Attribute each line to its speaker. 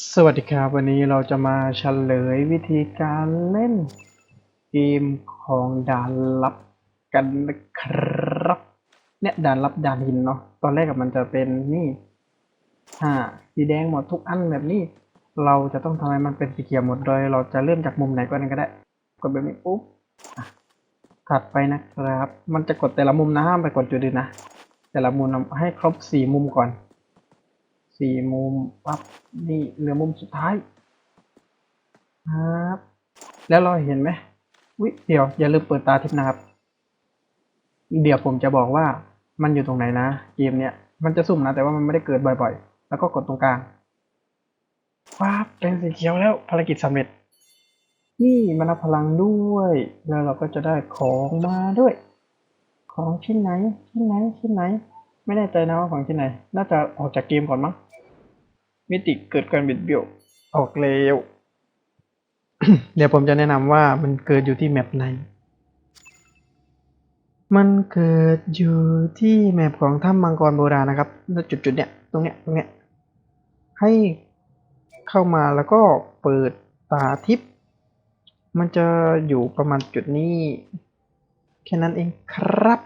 Speaker 1: สวัสดีครับ วันนี้เราจะมาเฉลยวิธีการเล่นเกมของด่านลับกันนะครับ เนี่ยด่านลับด่านหินเนาะตอนแรกกับมันจะเป็นนี่อ่าสีแดงหมดทุกอันแบบนี้ เราจะต้องทำให้มันเป็นสีเขียวหมดโดย เราจะเริ่มจากมุมไหนก่อนก็ได้ กดแบบนี้ปุ๊บถัดไปนะครับ มันจะกดแต่ละมุมนะห้ามไปกดจุดอื่นนะแต่ละมุมให้ครบสี่มุมก่อน สี่มุมปั๊บนี่เหลือมุมสุดท้ายครับแล้วเราเห็นไหมวิเดี๋ยวอย่าลืมเปิดตาทิพย์นะครับ เดี๋ยวผมจะบอกว่ามันอยู่ตรงไหนนะเกมเนี้ยมันจะสุ่มนะ แต่ว่ามันไม่ได้เกิดบ่อยๆ แล้วก็กดตรงกลางปั๊บเป็นสีเขียวแล้วภารกิจสำเร็จ นี่มันรับพลังด้วย แล้วเราก็จะได้ของมาด้วย ของชิ้นไหนชิ้นไหนชิ้นไหน ไม่แน่ใจนะว่าของชิ้นไหน น่าจะออกจากเกมก่อนมั้ง มิติเกิดการบิดเบี้ยวออกเร็วเดี๋ยวผมจะแนะนำว่ามันเกิดอยู่ที่แมปไหน มันเกิดอยู่ที่แมปของถ้ำมังกรโบราณนะครับแล้วจุดๆเนี้ยตรงเนี้ยตรงเนี้ยให้เข้ามาแล้วก็เปิดตาทิพย์มันจะอยู่ประมาณจุดนี้ แค่นั้นเองครับ